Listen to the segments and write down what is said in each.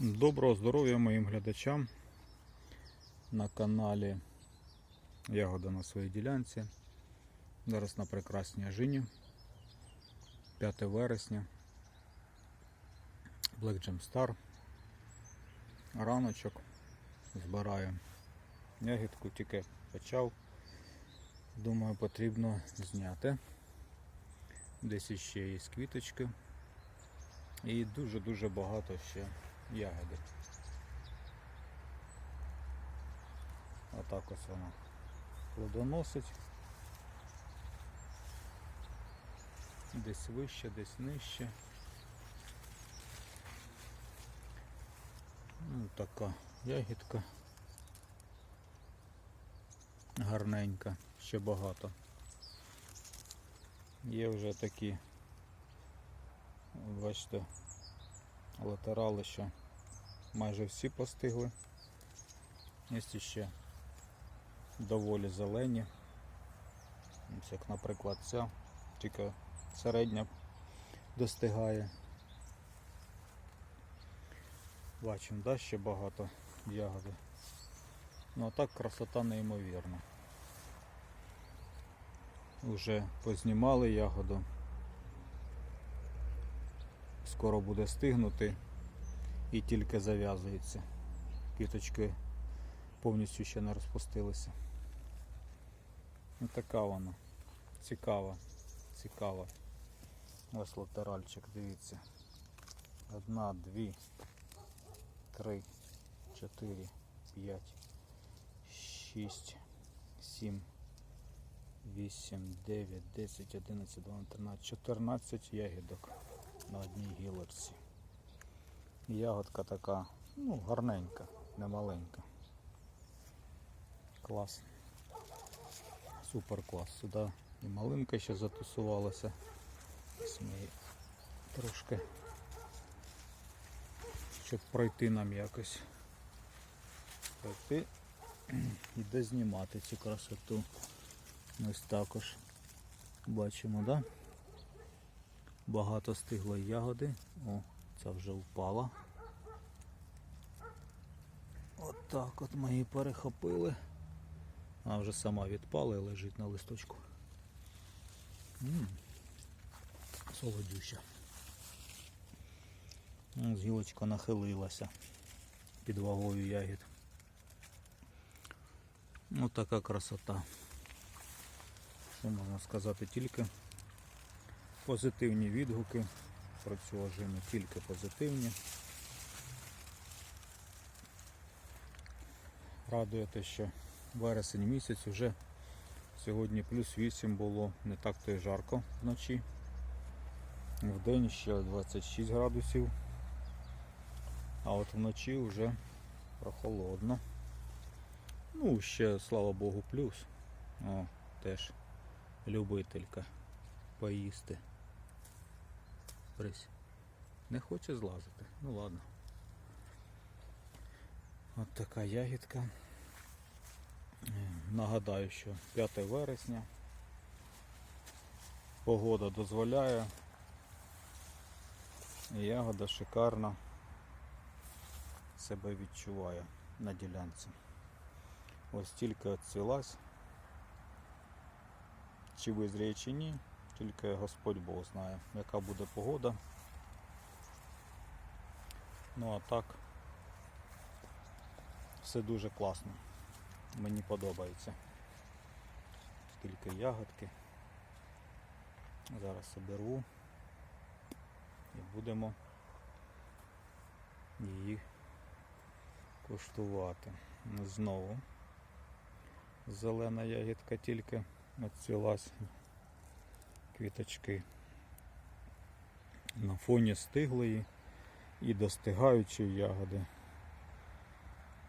Доброго здоров'я моїм глядачам на каналі Ягода на своїй ділянці. Зараз на прекрасній Ажині. 5 вересня. Black Gem Star. Раночок. Збираю ягідку, тільки почав. Думаю, потрібно зняти. Десь іще є квіточки. І дуже-дуже багато ще ягоди. Отак ось вона плодоносить. Десь вище, десь нижче. Ну, така ягідка. Гарненька, ще багато. Є вже такі, бачите, латерали, що майже всі постигли. Є ще доволі зелені. Ось як, наприклад, ця, тільки середня достигає. Бачимо, да, ще багато ягоди. Ну а так красота неймовірна. Уже познімали ягоду. Скоро буде стигнути і тільки зав'язується. Квіточки повністю ще не розпустилися. Така вона. Цікава. Цікава. Ось латеральчик, дивіться. Одна, дві, три, чотири, п'ять, шість, сім, вісім, дев'ять, десять, одинадцять, дванадцять, тринадцять, чотирнадцять ягідок на одній гілочці. Ягодка така, ну, гарненька, не маленька. Клас. Супер клас. Сюди і малинка ще затусувалася. Ось трошки, щоб пройти нам якось. Пройти і де знімати цю красоту. Ось також бачимо, да? Багато стиглої ягоди. О, ця вже впала. От так от ми її перехопили. А вже сама відпала і лежить на листочку. М, Солодюща. М, Гілочка нахилилася під вагою ягід. Ось така красота. Що можна сказати тільки позитивні відгуки про цю ожину, тільки позитивні. Радує те, що вересень місяць вже сьогодні плюс 8 було, не так то й жарко вночі. В день ще 26 градусів, а от вночі вже прохолодно. Ну, ще, слава Богу, плюс. О, теж любителька поїсти. Брись. Не хоче злазити. Ну ладно. От така ягідка. Нагадаю, що 5 вересня. Погода дозволяє. Ягода шикарно себе відчуває на ділянці. Ось тільки оцвілась. Чи визріє чи ні, тільки Господь Бог знає, яка буде погода. Ну а так все дуже класно. Мені подобається. Скільки ягодки. Зараз соберу і будемо її куштувати. Знову зелена ягідка тільки відцвілась квіточки на фоні стиглої і достигаючої ягоди.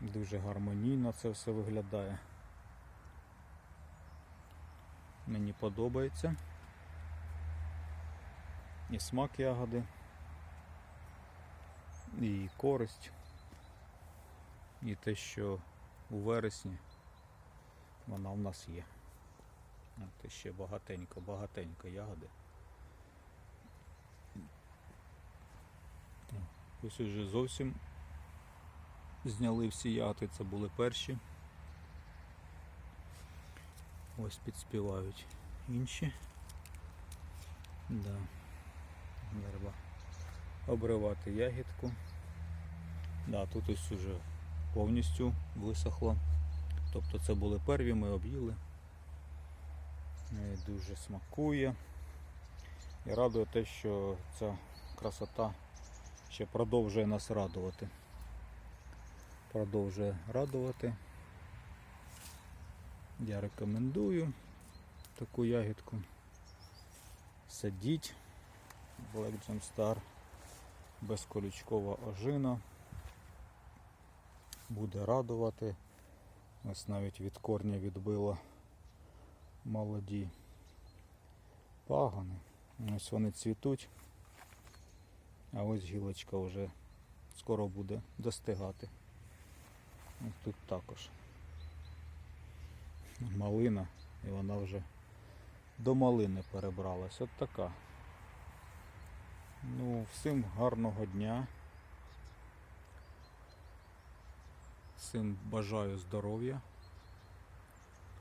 Дуже гармонійно це все виглядає. Мені подобається. І смак ягоди, і користь, і те, що у вересні вона в нас є. От ще багатенько, багатенько ягоди. Ось уже зовсім зняли всі ягоди, це були перші. Ось підспівають інші. Да. Треба обривати ягідку. Да, тут ось уже повністю висохло. Тобто це були перві, ми об'їли. Е, Дуже смакує. І радує те, що ця красота ще продовжує нас радувати. Продовжує радувати. Я рекомендую таку ягідку. Садіть Black Jam Star безколючкова ожина. Буде радувати. Ось навіть від корня відбило молоді пагони. Ось вони цвітуть. А ось гілочка вже скоро буде достигати. Ось тут також малина, і вона вже до малини перебралась. От така. Ну, всім гарного дня. Всім бажаю здоров'я